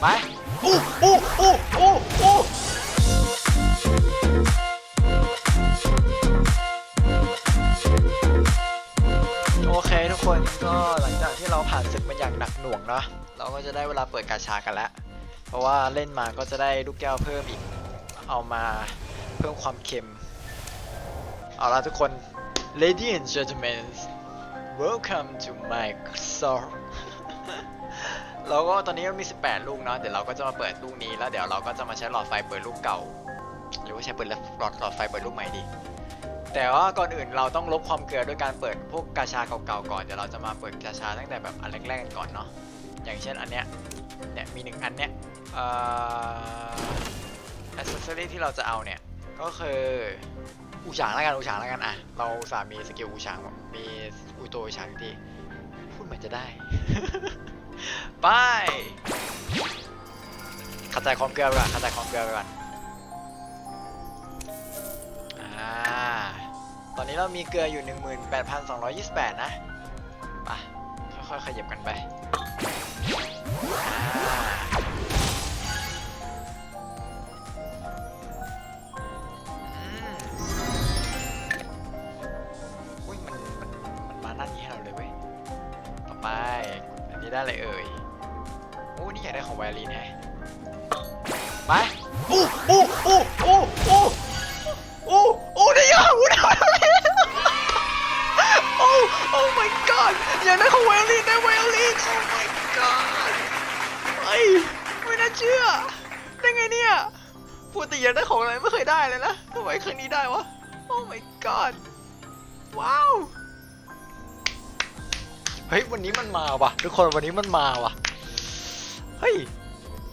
ไปอู้อู้อู้อู้อู้โอเคทุกคนก็หลังจากที่เราผ่านศึกมาอย่างหนักหน่วงเนาะเราก็จะได้เวลาเปิดกาชากันแล้วเพราะว่าเล่นมาก็จะได้ลูกแก้วเพิ่มอีก เอามาเพิ่มความเค็ม เอาละทุกคน Ladies and gentlemen welcome to Microsoft แล้วก็ตอนนี้เรามี 18 ลูกเนาะ เดี๋ยวเราก็จะมาเปิดลูกนี้ แล้วเดี๋ยวเราก็จะมาใช้หลอดไฟเปิดลูกเก่า หรือว่าใช้เปิดหลอดหลอดไฟเปิดลูกใหม่ดี แต่ว่าก่อนอื่นเราต้องลบความเกลือด้วยการเปิดพวกกาชาเก่าๆก่อน เดี๋ยวเราจะมาเปิดกาชาตั้งแต่แบบอันแรกๆกันก่อนเนาะ อย่างเช่นอันเนี้ย เนี่ยมีหนึ่งอันเนี้ยเอ่อ accessory ที่เราจะเอาเนี่ย ก็คืออูฉางแล้วกันอูฉางแล้วกันอะ เราสามีสกิลอูฉางมีอูโตอูฉางอยู่ที่พูดเหมือนจะได้ ไปขจายความเกลือไปก่อนขจายความเกลือไปก่อนตอนนี้เรามีเกลืออยู่ 18,228 นะไปค่อยๆขยับกันไปอุ้ยมันมันมันมาด้านี้ให้เราเลยเว้ยต่อไปอันนี้ได้เลยเอ่ย อ้นี่อยากได้ของไวโอลินแฮะไปอู้อู้อู้อู้อู้อู้อู้ได้ยังอู้ได้ไวโอลินโอ้โอ้ my god อยากได้ของไวโอลินได้ไวโอลินโอ้ my god เฮ้ยไม่น่าเชื่อ ได้ไงเนี่ยปกติอยากได้ของอะไรไม่เคยได้เลยนะทำไมครั้งนี้ได้วะโอ้ my god ว้าว เฮ้ย วันนี้มันมาว่ะ ทุกคนวันนี้มันมาว่ะ เฮ้ย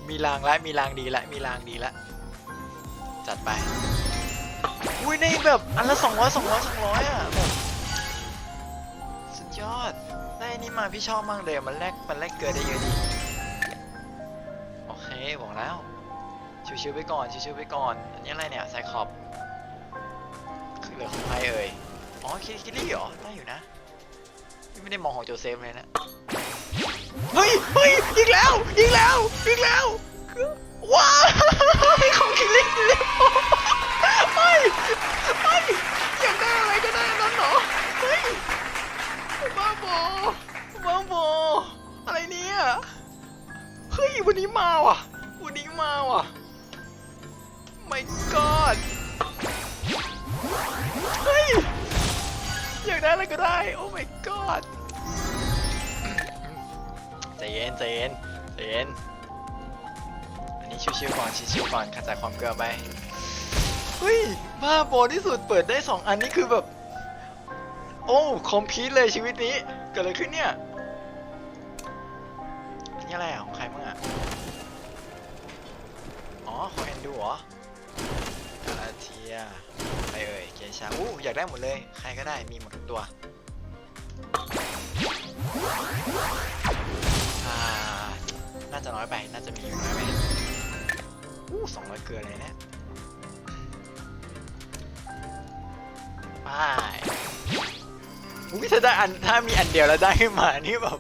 มีรางแล้วมีรางดีแล้วมีรางดีแล้วจัดไป อุ้ยในแบบอันละสองร้อยสองร้อยสองร้อยอะแบบสุดยอด ได้นนี้มาพี่ชอบมากเลยอมันแลกมันแลกเกลือได้เยอะดี โอเคบอกแล้ว ชิวๆไปก่อน ชิวๆไปก่อน อันนี้อะไรเนี่ยไซคอบคือเหลือของใครเอ่ย อ๋อคิคิลี่เหรอ ได้อยู่นะ ไม่ได้มองของโจเซฟเลยนะ เฮ้ยเฮ้ย อีกแล้วอีกแล้วอีกแล้วว้าวของคิริคิริเฮ้ยเฮ้ยอยากได้อะไรก็ได้นนั้นเหรอเฮ้ยบ้าบอบ้าบออะไรเนี่ยเฮ้ยวันนี้มาว่ะวันนี้มาว่ะ my god เฮ้ยอยากได้อะไรก็ได้โอ้ my god ใจเย็นใจเย็น เย็นอันนี้ชิวๆก่อนชิวๆก่อนขจัดความเกลือไปเฮ้ยบ้าบอที่สุดเปิดได้สองอันนี่คือแบบ โอ้คอมพีทเลยชีวิตนี้เกิดอะไรขึ้นเนี่ยอันนี้อะไรอะของใครบ้างอะอ๋อของแอนดูเหรอกาเทียไรเอ่ยเกชาอู้อยากได้หมดเลย ใครก็ได้มีหมดทุกตัว น้อยไป น่าจะมีอยู่น้อยไปอู้สองร้อยเกลือเลยนี่ยไปอุ้ยถ้าได้อันถ้ามีอันเดียวแล้วได้ขึ้นมา นี่แบบ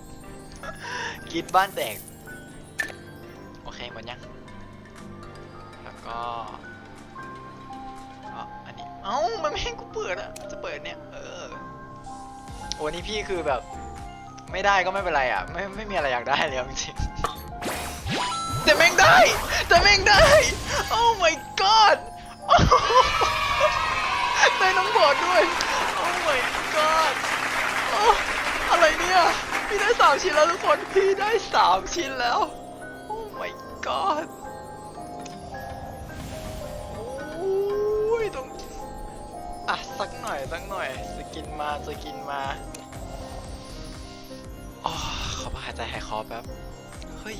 กรีดบ้านแตก โอเคหมดยัง แล้วก็อ๋ออันนี้ เอ้า มันไม่ให้กูเปิดอะจะเปิดเนี่ย เออ โอ้นี่พี่คือแบบ ไม่ได้ก็ไม่เป็นไรอะไม่ไม่มีอะไรอยากได้เลยจริง แต่แม่งได้ แต่แม่งได้ โอ้ my god ได้น้องบอดด้วย โอ้ my god โอ้อะไรเนี่ยพี่ได้สามชิ้นแล้วทุกคน พี่ได้สามชิ้นแล้ว โอ้ my god โอ้ยตรงอะสักหน่อยสักหน่อย สกินมาสกินมาอ๋อขอพักหายใจหายคอแป๊บ เฮ้ย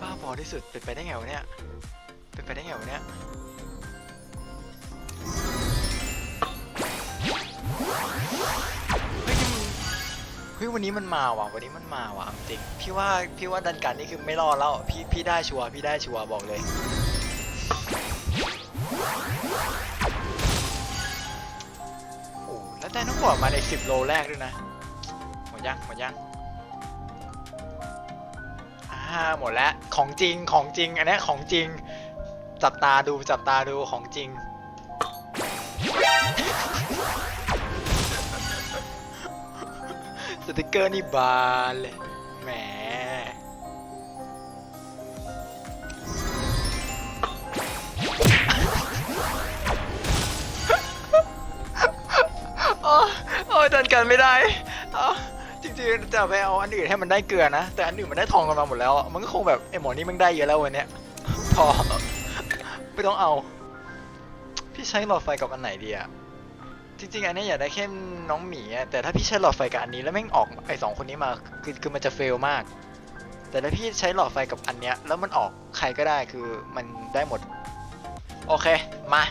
บ้าบอที่สุดเป็นไปได้ไงวะเนี่ย เป็นไปได้ไงวะเนี่ยเฮ้ยนี่มันเฮ้ยวันนี้มันมาว่ะ วันนี้มันมาว่ะจริง พี่ว่าพี่ว่าดันกันนี่คือไม่รอดแล้ว พี่พี่ได้ชัวร์พี่ได้ชัวร์บอกเลย โอ้แล้วได้น้องบอดมาใน10โลแรกด้วยนะ หมดยังหมดยังอ่า ห้าหมดแล้ว ของจริงของจริง อันนี้ของจริง จับตาดูจับตาดูของจริง สติกเกอร์นี่บานเลยแหมโอ้โอ้ยดันกันไม่ได้อ๋อ จริงจะไปเอาอันอื่นให้มันได้เกลือนะ แต่อันอื่นมันได้ทองกันมาหมดแล้ว มันก็คงแบบไอหมอนี่มันได้เยอะแล้ววันเนี้ยพอไม่ต้องเอา พี่ใช้หลอดไฟกับอันไหนดีอะจริงๆ อันนี้อยากได้แค่น้องหมีอะแต่ถ้าพี่ใช้หลอดไฟกับอันนี้แล้วแม่งออกไอสองคนนี้มาคือคือมันจะเฟลมาก แต่ถ้าพี่ใช้หลอดไฟกับอันเนี้ย แล้วมันออกใครก็ได้คือมันได้หมด โอเคมา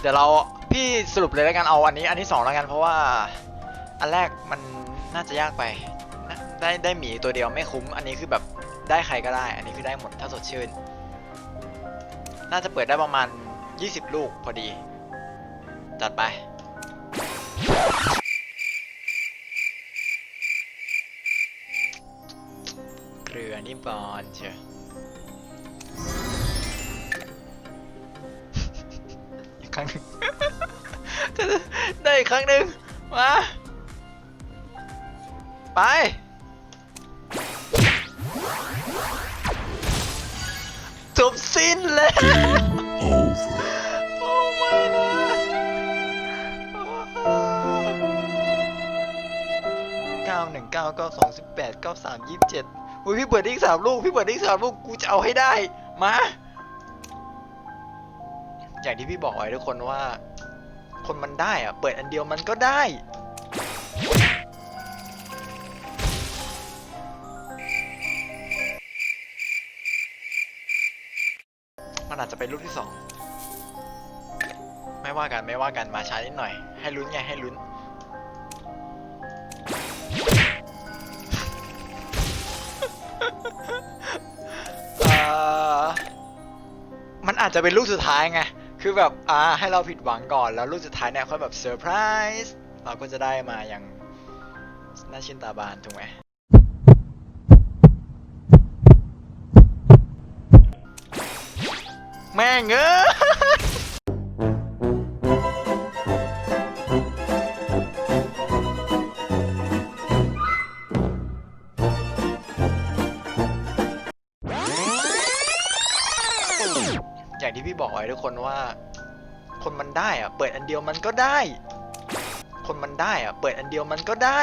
เดี๋ยวเราพี่สรุปเลยแล้วกันเอาอันนี้ อันที่สองแล้วกันเพราะว่าอันแรกมัน น่าจะยากไปนะได้ได้หมีตัวเดียวไม่คุ้ม อันนี้คือแบบได้ใครก็ได้ อันนี้คือได้หมดถ้าสดชื่น น่าจะเปิดได้ประมาณ 20 ลูกพอดี จัดไปเกลือนี่บอลเชียวอีกครั้งหนึ่งได้อีกครั้งหนึ่งมา ไป จบสิ้นแล้วโอ้ไม่นะเก้าหนึ่งเก้าเก้าสองสิบแปดเก้าสามยี่สิบเจ็ดอุ้ยพี่เปิดได้อีกสามลูก พี่เปิดได้อีกสามลูก กูจะเอาให้ได้ มา อย่างที่พี่บอกไว้ทุกคนว่า คนมันได้อะเปิดอันเดียวมันก็ได้ มันอาจจะเป็นลูกที่สองไม่ว่ากันไม่ว่ากันมาช้านิดหน่อย ให้ลุ้นไงให้ลุ้นเอ่อมันอาจจะเป็นลูกสุดท้ายไง คือแบบอ่าให้เราผิดหวังก่อน แล้วลูกสุดท้ายเนี่ยค่อยแบบเซอร์ไพรส์ เราก็จะได้มาอย่างน่าชินตาบานถูกไหม แม่งเอ้อย่างที่พี่บอกไว้ทุกคนว่า คนมันได้อะเปิดอันเดียวมันก็ได้ คนมันได้อะเปิดอันเดียวมันก็ได้